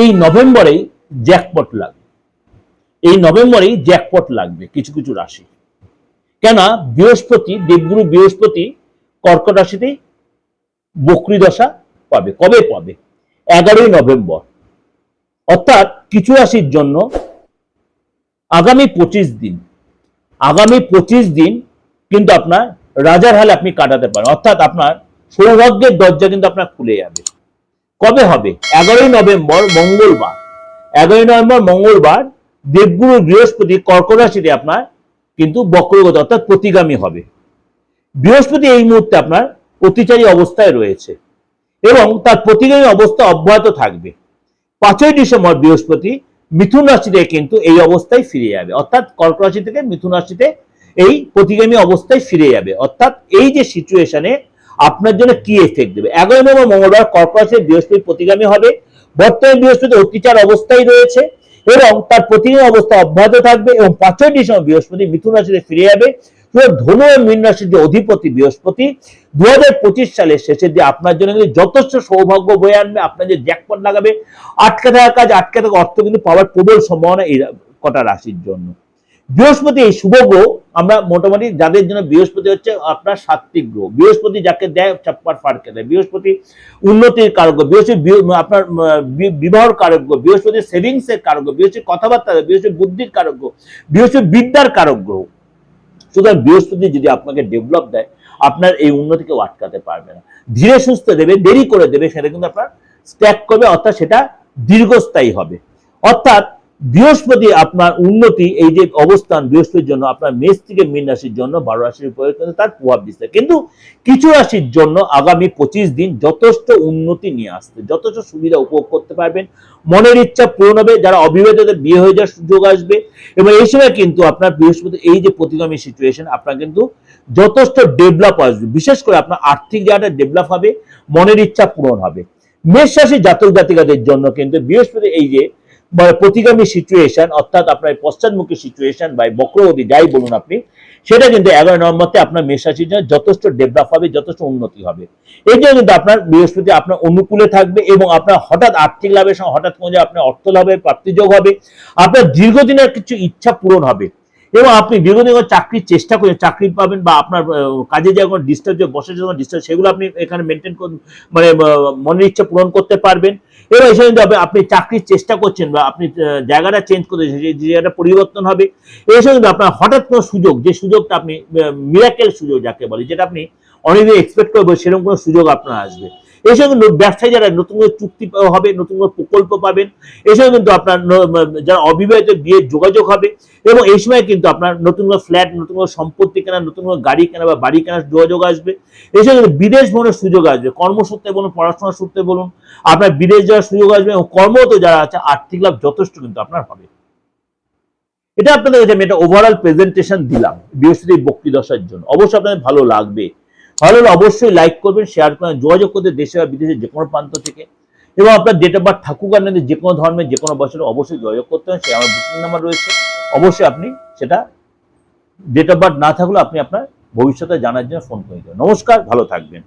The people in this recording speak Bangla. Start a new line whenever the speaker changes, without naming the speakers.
এই নভেম্বরেই জ্যাকপট লাগবে। এই নভেম্বরেই জ্যাকপট লাগবে কিছু কিছু রাশি। কেন বৃহস্পতি, দেবগুরু বৃহস্পতি কর্কট রাশিতেই বকরি দশা পাবে। কবে পাবে? এগারোই নভেম্বর। অর্থাৎ কিছু রাশির জন্য আগামী পঁচিশ দিন, আগামী পঁচিশ দিন কিন্তু আপনার রাজার হালে আপনি কাটাতে পারেন। অর্থাৎ আপনার সৌভাগ্যের দরজা কিন্তু আপনার খুলে যাবে। কবে হবে? এগারোই নভেম্বর মঙ্গলবার। এগারোই নভেম্বর মঙ্গলবার দেবগুরু বৃহস্পতি কর্কট রাশিতে আপনার কিন্তু বক্রগত অর্থাৎ প্রতিগামী হবে। বৃহস্পতি এই মুহূর্তে আপনার অতিচারী অবস্থায় রয়েছে এবং তার প্রতিগামী অবস্থা অব্যাহত থাকবে। পাঁচই ডিসেম্বর বৃহস্পতি মিথুন রাশিতে কিন্তু এই অবস্থায় ফিরে যাবে। অর্থাৎ কর্ক রাশি থেকে মিথুন রাশিতে এই প্রতিগামী অবস্থায় ফিরে যাবে। অর্থাৎ এই যে সিচুয়েশনে আপনার জন্য কি এফেক্ট দেবে? এগারো নম্বর মঙ্গলবার কর্ক রাশিতে বৃহস্পতি প্রতিগামী হবে। বর্তমানে বৃহস্পতি অত্যাচার অবস্থায় রয়েছে এবং তার প্রতিগামী অবস্থা অব্যাহত থাকবে এবং পাঁচই ডিসেম্বর বৃহস্পতি মিথুন রাশিতে ফিরে যাবে। ধনু ও মীন রাশির যে অধিপতি বৃহস্পতি দু হাজার পঁচিশ সালের শেষের দিয়ে আপনার জন্য কিন্তু যথেষ্ট সৌভাগ্য বয়ে আনবে, আপনার যে জ্যাকপট লাগাবে। আটকে থাকা কাজ, আটকে থাকা অর্থ কিন্তু পাওয়ার প্রবল সম্ভাবনা এই কটা রাশির জন্য। বৃহস্পতি এই শুভ গ্রহ, আমরা মোটামুটি যাদের জন্য বৃহস্পতি হচ্ছে আপনার সাত্বিক গ্রহ। বৃহস্পতি যাকে দেয়, চাপ্পার ফাড়কে দেয়। বৃহস্পতি উন্নতির কারক বৃহস্পতি আপনার বিবাহর কারক বৃহস্পতি সেভিংস এর কারক বৃহস্পতি কথাবার্তা, বৃহস্পতি বুদ্ধির কারক বৃহস্পতি বিদ্যার কারক গ্রহ। সুতরাং বৃহস্পতি যদি আপনাকে ডেভেলপ দেয়, আপনার এই উন্নতি কেউ আটকাতে পারবে না। ধীরে সুস্থ দেবে, দেরি করে দেবে, সেটা কিন্তু আপনার স্ট্যাক করবে, অর্থাৎ সেটা দীর্ঘস্থায়ী হবে। অর্থাৎ বৃহস্পতি আপনার উন্নতি, এই যে অবস্থান বৃহস্পতির জন্য, আপনার মেষ থেকে মীন রাশির জন্য, বারো রাশির উপরে তার প্রভাব বিস্তার কিন্তু কিছু রাশির জন্য আগামী পঁচিশ দিন যথেষ্ট উন্নতি নিয়ে আসতে যথেষ্ট সুবিধা উপভোগ করতে পারবেন। মনের ইচ্ছা পূরণ হবে, যারা অবিবাহিতদের বিয়ে হয়ে যাওয়ার সুযোগ আসবে। এবং এই সময় কিন্তু আপনার বৃহস্পতি, এই যে প্রতিগামী সিচুয়েশন আপনার কিন্তু যথেষ্ট ডেভেলপ আসবে। বিশেষ করে আপনার আর্থিক জায়গাটা ডেভেলপ হবে, মনের ইচ্ছা পূরণ হবে। মেষ রাশি জাতক জাতিকাদের জন্য কিন্তু বৃহস্পতি এই যে প্রতিগামী সিচুয়েশন অর্থাৎ আপনার পশ্চাৎমুখী সিচুয়েশন বা বক্রগতি যাই বলুন আপনি, সেটা কিন্তু এগারো নম্বরতে আপনার মেষ রাশির জন্য যথেষ্ট ডেভেলপ হবে, যথেষ্ট উন্নতি হবে। এই জন্য কিন্তু আপনার বৃহস্পতি আপনার অনুকূলে থাকবে এবং আপনার হঠাৎ আর্থিক লাভের সঙ্গে, হঠাৎ কোনো আপনার অর্থ লাভের প্রাপ্তিযোগ হবে। আপনার দীর্ঘদিনের কিছু ইচ্ছা পূরণ হবে। এবং আপনি কোনো চাকরির চেষ্টা করছেন চাকরি পাবেন বা আপনার কাজে যে কোনো ডিস্টার্ব যে বসে যখন ডিস্টার্ব সেগুলো আপনি এখানে মেনটেন মানে মনের ইচ্ছা পূরণ করতে পারবেন। এবং এসে কিন্তু আপনি- চাকরির চেষ্টা করছেন বা আপনি জায়গাটা চেঞ্জ করতে যে জায়গাটা পরিবর্তন হবে, এসে কিন্তু আপনার হঠাৎ কোনো সুযোগ, যে সুযোগটা আপনি মিরাকেল সুযোগ যাকে বলে, যেটা আপনি অনেকদিন এক্সপেক্ট করবেন, সেরকম কোনো সুযোগ আপনার আসবে। এসে কিন্তু ব্যবসায়ী যারা নতুন করে চুক্তি হবে, নতুন করে প্রকল্প পাবেন এসেও কিন্তু আপনার যারা অবিবাহিত বিয়ের যোগাযোগ হবে এবং এই সময় কিন্তু আপনার নতুন করে ফ্ল্যাট, নতুন করে সম্পত্তি কেনা, নতুন করে গাড়ি কেনা বা বাড়ি কেনার যোগাযোগ আসবে। এসে কিন্তু বিদেশ ভ্রমণের সুযোগ আসবে। কর্মসূত্রে বলুন, পড়াশোনার সূত্রে বলুন, আপনার বিদেশ যাওয়ার সুযোগ আসবে এবং কর্মরত যারা আছে, আর্থিক লাভ যথেষ্ট কিন্তু আপনার হবে। এটা আপনাদের কাছে আমি একটা ওভারঅল প্রেজেন্টেশন দিলাম, বৃহস্পতি বক্তৃদশার জন্য। অবশ্যই আপনাদের ভালো লাগবে। ভালো হলে অবশ্যই লাইক করবেন শেয়ার করবেন, যোগাযোগ করতে দেশে বা বিদেশে যে কোনো প্রান্ত থেকে। এবং আপনার ডেট অফ বার্থ থাকুক আর যে কোনো ধর্মের যে কোনো বছরে অবশ্যই যোগাযোগ করতে হবে, সে আমার বুকিং নাম্বার রয়েছে। অবশ্যই আপনি সেটা ডেট অফ বার্থ না থাকলেও আপনি আপনার ভবিষ্যতে জানার জন্য ফোন করে দেবেন। নমস্কার, ভালো থাকবেন।